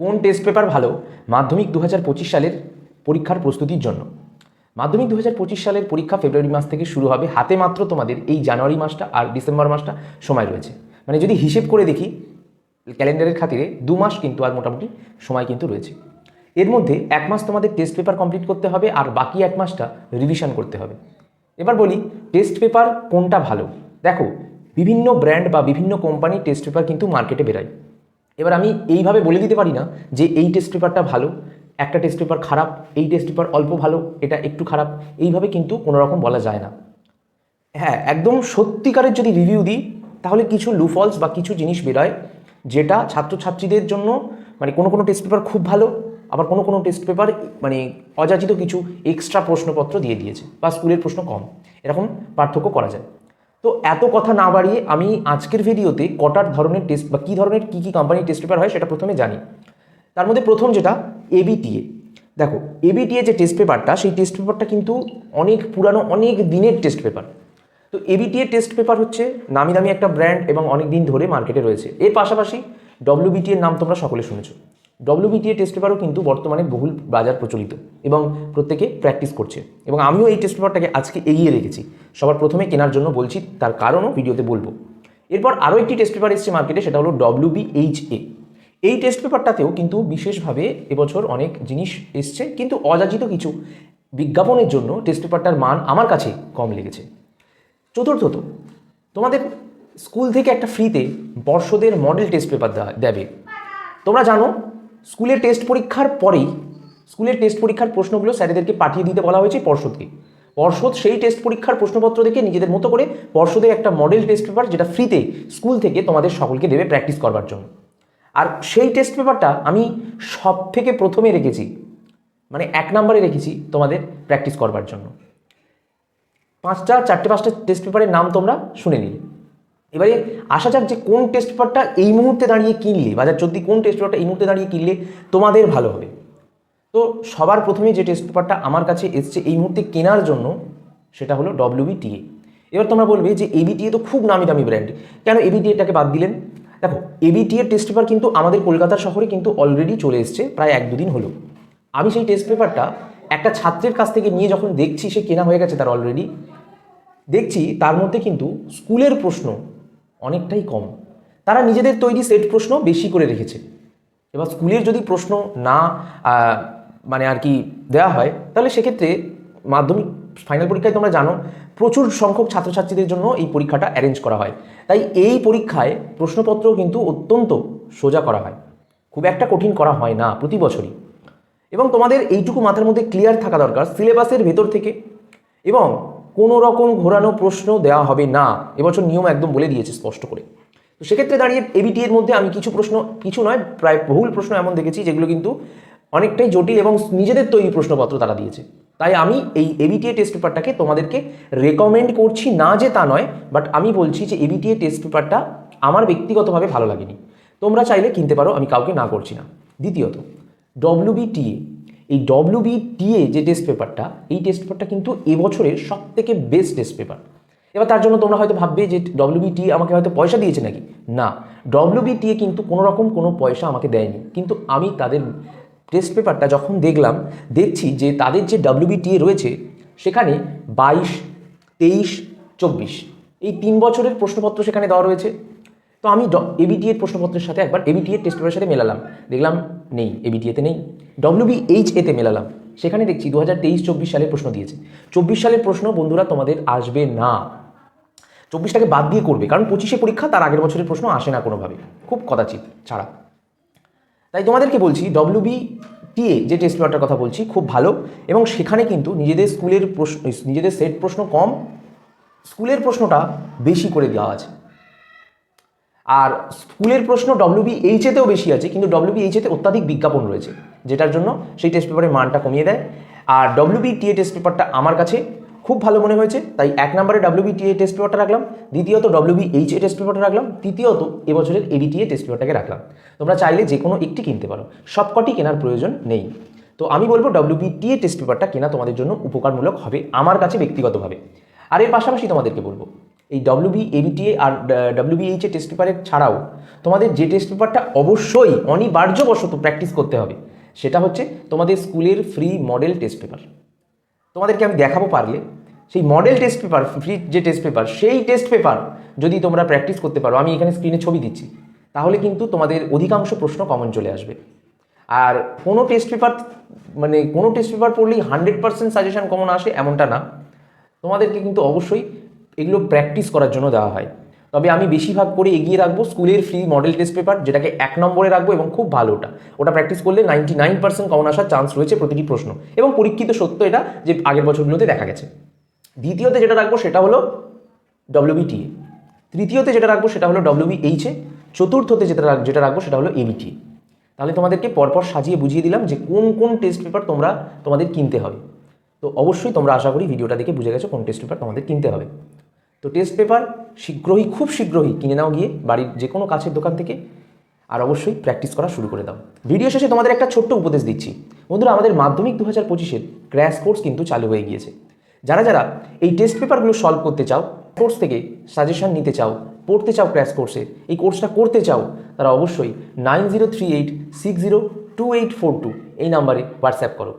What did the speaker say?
কোন test paper ভালো? মাধ্যমিক দু হাজার পঁচিশ সালের পরীক্ষার প্রস্তুতির জন্য। মাধ্যমিক দু হাজার পঁচিশ সালের পরীক্ষা ফেব্রুয়ারি মাস থেকে শুরু হবে। হাতে মাত্র তোমাদের এই জানুয়ারি মাসটা আর ডিসেম্বর মাসটা সময় রয়েছে। মানে যদি হিসেব করে দেখি, ক্যালেন্ডারের খাতিরে দু মাস কিন্তু আর মোটামুটি সময় কিন্তু রয়েছে। এর মধ্যে এক মাস তোমাদের টেস্ট পেপার কমপ্লিট করতে হবে আর বাকি এক মাসটা রিভিশন করতে হবে। এবার বলি টেস্ট পেপার কোনটা ভালো? দেখো, বিভিন্ন ব্র্যান্ড বা বিভিন্ন কোম্পানির টেস্ট পেপার কিন্তু মার্কেটে বেরায়। এবার আমি এইভাবে বলে দিতে পারি না যে এই টেস্ট পেপারটা ভালো, একটা টেস্ট পেপার খারাপ, এই টেস্ট পেপার অল্প ভালো, এটা একটু খারাপ, এইভাবে কিন্তু কোনো রকম বলা যায় না। হ্যাঁ একদম সত্যিকারের যদি রিভিউ দিই, তাহলে কিছু লুফলস বা কিছু জিনিস বেরোয় যেটা ছাত্রছাত্রীদের জন্য মানে কোনো কোনো টেস্ট পেপার খুব ভালো, আবার কোনো কোনো টেস্ট পেপার মানে অযাচিত কিছু এক্সট্রা প্রশ্নপত্র দিয়ে দিয়েছে বা স্কুলের প্রশ্ন কম। এরকম পার্থক্য করা যায়। তো এত কথা না বাড়িয়ে আমি আজকের ভিডিওতে কটার ধরনের টেস্ট বা কী ধরনের কী কী কোম্পানির টেস্ট পেপার হয় সেটা প্রথমে জানি। তার মধ্যে প্রথম যেটা এবিটিএ দেখো এবিটিএ যে টেস্ট পেপারটা সেই টেস্ট পেপারটা কিন্তু অনেক পুরানো, অনেক দিনের টেস্ট পেপার তো এবিটিএ টেস্ট পেপার হচ্ছে নামি দামি একটা ব্র্যান্ড এবং অনেক দিন ধরে মার্কেটে রয়েছে। এর পাশাপাশি ডব্লিউবিটি নাম তোমরা সকলে শুনেছো। ডব্লিউবিটিএ টেস্ট পেপারও কিন্তু বর্তমানে বহুল বাজার প্রচলিত এবং প্রত্যেকে প্র্যাকটিস করছে। এবং আমিও এই টেস্ট পেপারটাকে আজকে এগিয়ে রেখেছি। সবার প্রথমে কেনার জন্য বলছি, তার কারণও ভিডিওতে বলব। এরপর আরও একটি টেস্ট পেপার এসছে মার্কেটে সেটা হলো ডব্লিউবিএইচএ এই টেস্ট পেপারটাতেও কিন্তু বিশেষভাবে এবছর অনেক জিনিস এসছে, কিন্তু অযাচিত কিছু বিজ্ঞাপনের জন্য টেস্ট পেপারটার মান আমার কাছে কম লেগেছে। চতুর্থত, তোমাদের স্কুল থেকে একটা ফ্রিতে বর্ষদের মডেল টেস্ট পেপার দেবে। তোমরা জানো, স্কুলের টেস্ট পরীক্ষার পরেই, স্কুলের টেস্ট পরীক্ষার প্রশ্নগুলো স্যারেদেরকে পাঠিয়ে দিতে বলা হয়েছে পর্ষদকে। পর্ষদ সেই টেস্ট পরীক্ষার প্রশ্নপত্র দেখে নিজেদের মতো করে পর্ষদের একটা মডেল টেস্ট পেপার যেটা ফ্রিতে স্কুল থেকে তোমাদের সকলকে দেবে প্র্যাকটিস করবার জন্য। আর সেই টেস্ট পেপারটা আমি সব থেকে প্রথমে রেখেছি মানে এক নম্বরে রেখেছি তোমাদের প্র্যাকটিস করবার জন্য। পাঁচটা, চারটে, পাঁচটা টেস্ট পেপারের নাম তোমরা শুনে নিলে। এবারে আসা যাক যে কোন টেস্ট পেপারটা এই মুহূর্তে দাঁড়িয়ে কিনলে বাজার চলতি কোন টেস্ট পেপারটা এই মুহূর্তে দাঁড়িয়ে কিনলে তোমাদের ভালো হবে। তো সবার প্রথমে যে টেস্ট পেপারটা আমার কাছে এসছে এই মুহূর্তে কেনার জন্য, সেটা হলো ডব্লিউবিটিএ এবার তোমরা বলবে যে এবিটিএ তো খুব নামি দামি ব্র্যান্ড কেন এবিটিএটাকে বাদ দিলেন? দেখো এবিটিএর টেস্ট পেপার কিন্তু আমাদের কলকাতা শহরে কিন্তু অলরেডি চলে এসছে প্রায় এক দুদিন হলো। আমি সেই টেস্ট পেপারটা একটা ছাত্রের কাছ থেকে নিয়ে যখন দেখছি সে কেনা হয়ে গেছে তার অলরেডি দেখছি তার মধ্যে কিন্তু স্কুলের প্রশ্ন অনেকটাই কম। তারা নিজেদের তৈরি সেট প্রশ্ন বেশি করে রেখেছে। এবার স্কুলের যদি প্রশ্ন না মানে আর কি দেওয়া হয়, তাহলে সেক্ষেত্রে মাধ্যমিক ফাইনাল পরীক্ষায় তোমরা জানো, প্রচুর সংখ্যক ছাত্রছাত্রীদের জন্য এই পরীক্ষাটা অ্যারেঞ্জ করা হয়। তাই এই পরীক্ষায় প্রশ্নপত্র কিন্তু অত্যন্ত সোজা করা হয়। খুব একটা কঠিন করা হয় না প্রতি বছরই। এবং তোমাদের এইটুকু মাথার মধ্যে ক্লিয়ার থাকা দরকার সিলেবাসের ভেতর থেকে। এবং কোনো রকম ঘোরানো প্রশ্ন দেওয়া হবে না। এবছর নিয়ম একদম বলে দিয়েছে স্পষ্ট করে। তো সেক্ষেত্রে দাঁড়িয়ে এবিটি এর মধ্যে আমি কিছু প্রশ্ন, কিছু নয়, প্রায় বহুল প্রশ্ন এমন দেখেছি যেগুলো কিন্তু অনেকটাই জটিল এবং নিজেদের তৈরি প্রশ্নপত্র তারা দিয়েছে। তাই আমি এই এবিটিএ টেস্ট পেপারটাকে তোমাদেরকে রেকমেন্ড করছি, না যে তা নয় বাট আমি বলছি যে এবিটিএ টেস্ট পেপারটা আমার ব্যক্তিগতভাবে ভালো লাগেনি। তোমরা চাইলে কিনতে পারো, আমি কাউকে না করছি না। দ্বিতীয়ত ডব্লিউবিটিএ এই ডব্লিউবিটিএ যে টেস্ট পেপারটা এই টেস্ট পেপারটা কিন্তু এবছরের সব থেকে বেস্ট টেস্ট পেপার এবার তার জন্য তোমরা হয়তো ভাববে যে ডব্লিউবিটিএ আমাকে হয়তো পয়সা দিয়েছে নাকি? না ডব্লিউবিটিএ কিন্তু কোনো রকম কোনো পয়সা আমাকে দেয়নি। কিন্তু আমি তাদের টেস্ট পেপারটা যখন দেখলাম, দেখছি যে তাদের যে ডব্লিউবিটিএ রয়েছে, সেখানে বাইশ, তেইশ, চব্বিশ। এই তিন বছরের প্রশ্নপত্র সেখানে দেওয়া রয়েছে। তো আমি এবিটি এর প্রশ্নপত্রের সাথে একবার এবিটি এর টেস্ট পেপারের সাথে মেলালাম। দেখলাম, নেই এবিটিএতে নেই। ডব্লিউবিএইচ এতে মেলালাম। সেখানে দেখছি দু হাজার তেইশ, চব্বিশ সালের প্রশ্ন দিয়েছে। চব্বিশ সালের প্রশ্ন, বন্ধুরা, তোমাদের আসবে না। চব্বিশটাকে বাদ দিয়ে করবে, কারণ পঁচিশে পরীক্ষা, তার আগের বছরের প্রশ্ন আসে না কোনোভাবে। খুব কদাচিত ছাড়া। তাই তোমাদেরকে বলছি ডব্লিউবি টিএ যে টেস্ট পেপারটার কথা বলছি, খুব ভালো। এবং সেখানে কিন্তু নিজেদের স্কুলের প্রশ্ন, নিজেদের সেট প্রশ্ন কম, স্কুলের প্রশ্নটা বেশি করে দেওয়া আছে। আর স্কুলের প্রশ্ন ডব্লিউবি এইচেতেও বেশি আছে, কিন্তু ডব্লিউবি এইচেতে অত্যাধিক বিজ্ঞাপন রয়েছে, যেটার জন্য সেই টেস্ট পেপারের মানটা কমিয়ে দেয়। আর ডব্লিউবি টিএ টেস্ট পেপারটা আমার কাছে খুব ভালো মনে হয়েছে। তাই এক নম্বরে ডব্লিউবি টিএ টেস্ট পেপারটা রাখলাম, দ্বিতীয়ত ডব্লিউবি এইচ এ টেস্ট পেপারটা রাখলাম, তৃতীয়ত এবছরের এবিটিএ টেস্ট পেপারটাকে রাখলাম। তোমরা চাইলে যে কোনো একটি কিনতে পারো। সবকটি কেনার প্রয়োজন নেই। তো আমি বলব ডব্লিউবি টিএ টেস্ট পেপারটা কেনা তোমাদের জন্য উপকারমূলক হবে আমার কাছে ব্যক্তিগতভাবে। আর এর পাশাপাশি তোমাদেরকে বলব, এই ডব্লিউবি এবিটিএ আর ডব্লিউবিএইচ এ টেস্ট পেপারের ছাড়াও তোমাদের যে টেস্ট পেপারটা অবশ্যই অনিবার্যবশত প্র্যাকটিস করতে হবে, সেটা হচ্ছে তোমাদের স্কুলের ফ্রি মডেল টেস্ট পেপার তোমাদেরকে আমি দেখাবো পারলে, সেই মডেল টেস্ট পেপার ফ্রি যে টেস্ট পেপার সেই টেস্ট পেপার যদি তোমরা প্র্যাকটিস করতে পারো, আমি এখানে স্ক্রিনে ছবি দিচ্ছি, তাহলে কিন্তু তোমাদের অধিকাংশ প্রশ্ন কমন চলে আসবে। আর কোনো টেস্ট পেপার মানে কোনো টেস্ট পেপার পড়লেই হান্ড্রেড পার্সেন্ট সাজেশান কমন আসে, এমনটা না। তোমাদেরকে কিন্তু অবশ্যই এগুলো প্র্যাকটিস করার জন্য দেওয়া হয়। তবে আমি বেশিরভাগ করে এগিয়ে রাখব স্কুলের ফ্রি মডেল টেস্ট পেপার যেটাকে এক নম্বরে রাখব এবং খুব ভালো ওটা। ওটা প্র্যাকটিস করলে নাইনটি নাইন পার্সেন্ট কমন আসার চান্স রয়েছে প্রতিটি প্রশ্ন। এবং পরীক্ষিত সত্য এটা যে আগের বছরগুলোতে দেখা গেছে। দ্বিতীয়তে যেটা রাখব সেটা হলো ডব্লিউবিটিএ তৃতীয়তে যেটা রাখব সেটা হলো ডব্লিউবিএইচএ চতুর্থতে যেটা রাখ- যেটা রাখব সেটা হলো এবিটি তাহলে তোমাদেরকে পরপর সাজিয়ে বুঝিয়ে দিলাম যে কোন কোন টেস্ট পেপার তোমরা, তোমাদের কিনতে হবে। তো অবশ্যই তোমরা আশা করি ভিডিওটা দেখে বুঝে গেছো কোন টেস্ট পেপার তোমাদের কিনতে হবে। তো টেস্ট পেপার শীঘ্রই, খুব শীঘ্রই কিনে নাও গিয়ে বাড়ির যে কোনো কাছের দোকান থেকে আর অবশ্যই প্র্যাকটিস করা শুরু করে দাও। ভিডিও শেষে তোমাদের একটা ছোট্ট উপদেশ দিচ্ছি। বন্ধুরা, আমাদের মাধ্যমিক দু হাজার পঁচিশের ক্র্যাশ কোর্স কিন্তু চালু হয়ে গিয়েছে। যারা যারা এই টেস্ট পেপারগুলো সলভ করতে চাও কোর্স থেকে সাজেশন নিতে চাও, পড়তে চাও ক্র্যাশ কোর্সে এই কোর্সটা করতে চাও, তারা অবশ্যই nine zero three eight six zero two eight four two এই নাম্বারে হোয়াটসঅ্যাপ করো।